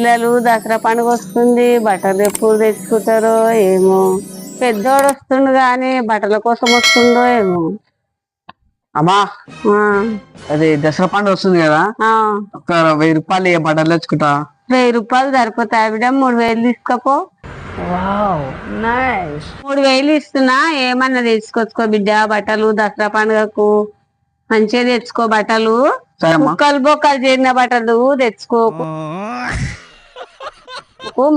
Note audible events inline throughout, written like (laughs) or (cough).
పిల్లలు దసరా పండుగ వస్తుంది బట్టలు ఎప్పుడు తెచ్చుకుంటారో ఏమో. పెద్దోడు వస్తుండు కానీ బట్టల కోసం వస్తుండో ఏమో. అమ్మా ఆ, అది దసరా పండుగ వస్తుంది కదా? ఆ. ఒక వెయ్యి రూపాయలు ఏ బట్టలు తెచ్చుకుంటా. వెయ్యి రూపాయలు సరిపోతాయి బిడ్డ మూడు వేలు తీసుకోపో. మూడు వేలు ఇస్తున్నా ఏమన్నా తెచ్చుకోవచ్చుకో బిడ్డ బట్టలు దసరా పండుగకు. మంచిగా తెచ్చుకో బట్టలు. సరే అమ్మా ముక్కలు బొక్కలు చేరిన బట్టలు తెచ్చుకోకు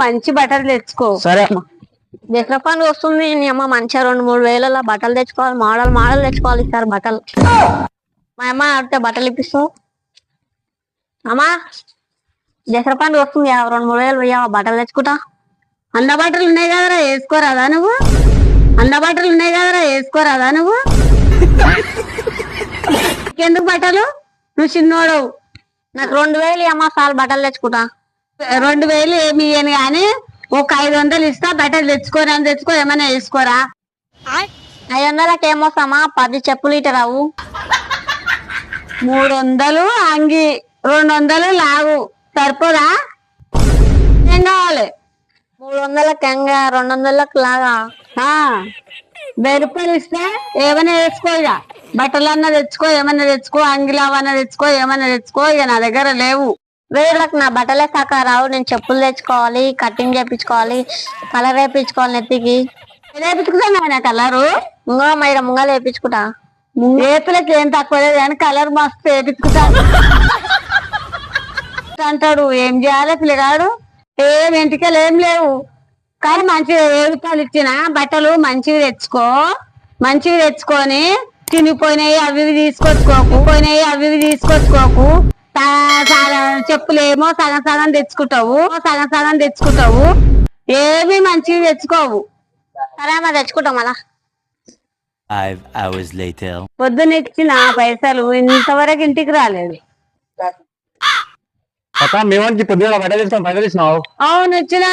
మంచి బట్టలు తెచ్చుకో. సరే. అమ్మా దసరా పండుగ వస్తుంది. నీ అమ్మ మంచిగా రెండు మూడు వేలలో బట్టలు తెచ్చుకోవాలి. మోడల్ మోడల్ తెచ్చుకోవాలి సార్ బట్టలు. మా అమ్మ అడితే బట్టలు ఇప్పిస్తావు అమ్మా దసరా పండుగ వస్తుంది. రెండు మూడు వేలు వెయ్యవా బట్టలు తెచ్చుకుంటా. అన్న బట్టలు ఉన్నాయి కదరా వేసుకోరాదా నువ్వు? అన్న బట్టలు ఉన్నాయి కదరా వేసుకోరాదా నువ్వు? ఎందుకు బట్టలు? నువ్వు చిన్నోడవు. నాకు రెండు వేలు అమ్మ సార్ బట్టలు తెచ్చుకుంటా. రెండు వేలు ఏమి ఇయ్యను కానీ ఒక ఐదు వందలు ఇస్తా బట్టలు తెచ్చుకోరా అని తెచ్చుకో ఏమైనా వేసుకోరా? ఐదు వందలకి ఏమొస్తామా? పది చెప్పులు ఇట రావు మూడు వందలు అంగి రెండు వందలు లాగు సరిపోదా? ఏం కావాలి. మూడు వందలకి ఎంగా రెండు వందలకు లాగా. వెయ్యి రూపాయలు ఇస్తే ఏమైనా వేసుకో ఇక. బట్టలు అన్నా తెచ్చుకో ఏమన్నా తెచ్చుకో అంగిలు అవన్నా తెచ్చుకో ఏమన్నా తెచ్చుకో ఇక నా దగ్గర లేవు. వేళ్ళకి నా బట్టలే సకా రావు. నేను చెప్పులు తెచ్చుకోవాలి కటింగ్ చేపించుకోవాలి కలర్ వేపించుకోవాలి నెత్తికి. రేపించుకుంటా కలరు? ముంగ మైడ ముంగలు వేపించుకుంటా. ఏతులకి ఏం తక్కువ లేదు కానీ కలర్ మస్తు వేపించుకుంటా. అంటాడు ఏం చేయాలి పిల్లగాడు? ఏం ఇంటికెళ్ళి ఏం లేవు. కానీ మంచి ఏ రూపాయలు ఇచ్చిన. బట్టలు మంచివి తెచ్చుకో. మంచివి తెచ్చుకొని తినిపోయినాయి అవి ఇవి తీసుకొచ్చుకోకు. పోయినాయి అవి ఇవి తీసుకొచ్చుకోకు. సా- చెప్పులేమో సగం సగం తెచ్చుకుంటావు సగం సగం తెచ్చుకుంటావు. ఏమి మంచివి తెచ్చుకోవు. సరే అమ్మ తెచ్చుకుంటాం అలా Five hours later. పొద్దున్న ఇచ్చిన పైసలు ఇంతవరకు ఇంటికి రాలేదు. మేమంచి పొద్దున తెచ్చుకొని పైసలు ఇచ్చినావు అవును వచ్చిన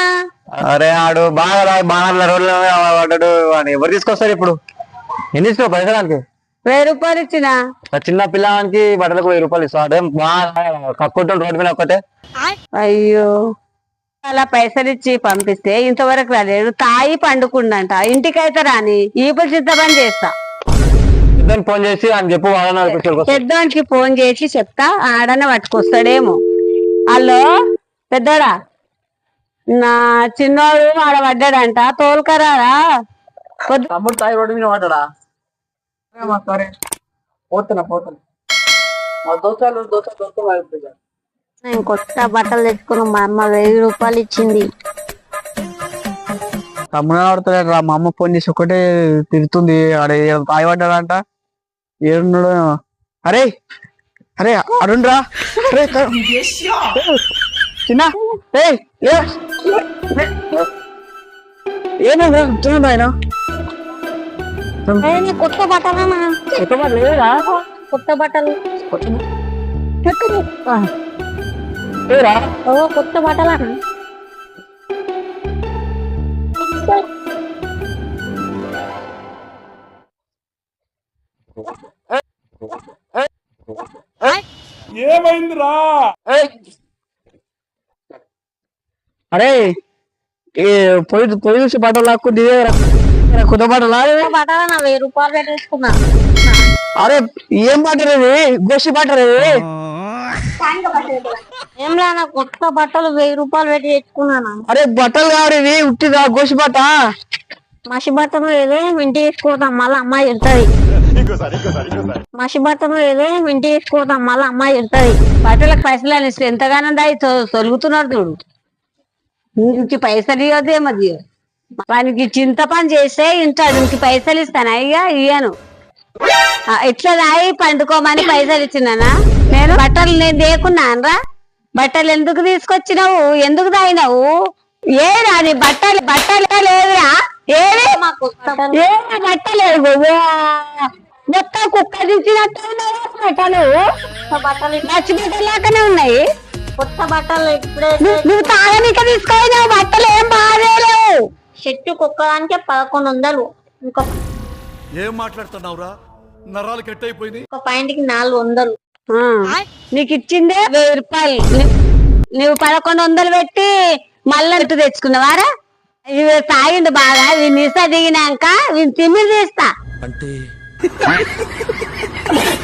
అరే ఆడు బాగా బాగా పడ్డాడు. వాడు ఎవరు తీసుకొస్తారు ఇప్పుడు? ఎన్ని ఇస్తావు పైసలకి వెయ్యి రూపాయలు ఇచ్చిన? చిన్న పిల్లవానికి బట్టలకు వెయ్యి రూపాయలు బాగా కక్కుంటాడు రోడ్డు మీద ఒక్కటే. అయ్యో. అలా పైసలు ఇచ్చి పంపిస్తే ఇంతవరకు రాలేడు తాయి పండుకుండంట ఇంటికైతే రాని. ఇప్పుడు సిద్ధపని చేస్తా. ఇద్దరు ఫోన్ చేసి ఆయన చెప్పు. పెద్దోనికి ఫోన్ చేసి చెప్తా ఆడనే పట్టుకొస్తాడేమో. హలో? పెద్దోడా? నా చిన్నోడు ఆడ పడ్డాడంట. తమ్ముడు తాయి రోడ్డు మీద పడ్డాడా? సరే పోతున్నా పోతున్నా మా దోస్తాలు దోస్తాలు నేను కొత్త బట్టలు తెచ్చుకున్నాం మా అమ్మ వెయ్యి రూపాయలు ఇచ్చింది తమ్ముడు ఆడుతున్నాడు రా మా అమ్మ ఫోన్ చేసి ఒకటే తిడుతుంది ఆడ ఏదో తాయి పడ్డాడంట ఏడున్నాడు. అరే అరే అరుణ్ రా అరే, చిన్న ఏయ్, ఏ ఆయన ఏ, నీ కొత్త బట్టలు కొత్త మాట లేదురా కొత్త బట్టలు. లేదురా ఓ కొత్త బట్టలు ఏయ్. అరే ఏ పొయ్యి పొయ్యి చూసి బట్టలు లాక్కు దిగేరా కొత్త బట్టలు కొత్త బట్టలు నా వెయ్యి రూపాయలు పెట్టి తెచ్చుకున్నా అరే ఏం బట్టలు గోసి బట్టలు ఇవి ఏం లే నా కొత్త బట్టలు వెయ్యి రూపాయలు పెట్టి తెచ్చుకున్నాను? అరే బట్టలు కావాలి ఇవి ఉట్టిదా గోసి బట్ట మసి బట్టలు ఏదో ఇంటికి తీసుకుపోతాం మళ్ళీ అమ్మాయి ఇడుతుంది మసి బట్టలు ఏదో ఇంటికి తీసుకుపోతాం మళ్ళీ అమ్మాయి ఇడుతుంది బట్టలకు పైసలు అని ఎంతగానో దాయి తొ- తొలుగుతున్నాడు చూడు. ఇంటికి పైసలు ఇవ్వదే మరి. వానికి చింత పని చేస్తే ఇంటాడు ఇంటికి పైసలు ఇస్తాను? అయ్యా ఇయ్యను. ఇట్లా దాయి పండుకోమని పైసలు ఇచ్చినానా? నేను? బట్టలు నేను దేకున్నాను రా బట్టలు ఎందుకు తీసుకొచ్చినావు? ఎందుకు దాయినావు ఏరా నీ బట్టలు బట్టలు లేదురా ఏది ఏ బట్టలేదు మొత్తం కుక్క దించినట్టు బట్టలు. బట్టలు నచ్చి బట్టలాగానే ఉన్నాయి. కొత్త బట్టలు ఇప్పుడే నువ్వు- తాగనిక తీసుకోవాలి బట్టలు ఏం బాగాలేవు. చెట్టు కుక్కదానికే పదకొండు వందలు. ఇంకో ఏం మాట్లాడుతున్నావురా? నరాలు కట్ అయిపోయింది ఒక పాయింట్కి నాలుగు వందలు. నీకు ఇచ్చిందే వెయ్యి రూపాయలు. నువ్వు పదకొండు వందలు పెట్టి మళ్ళీ ఇటు తెచ్చుకున్నావారా? ఇవి తాగిండు బాగా వీని ఇస్తా దిగినాక వీని తిమ్మిడి తీస్తా. అంటే (laughs)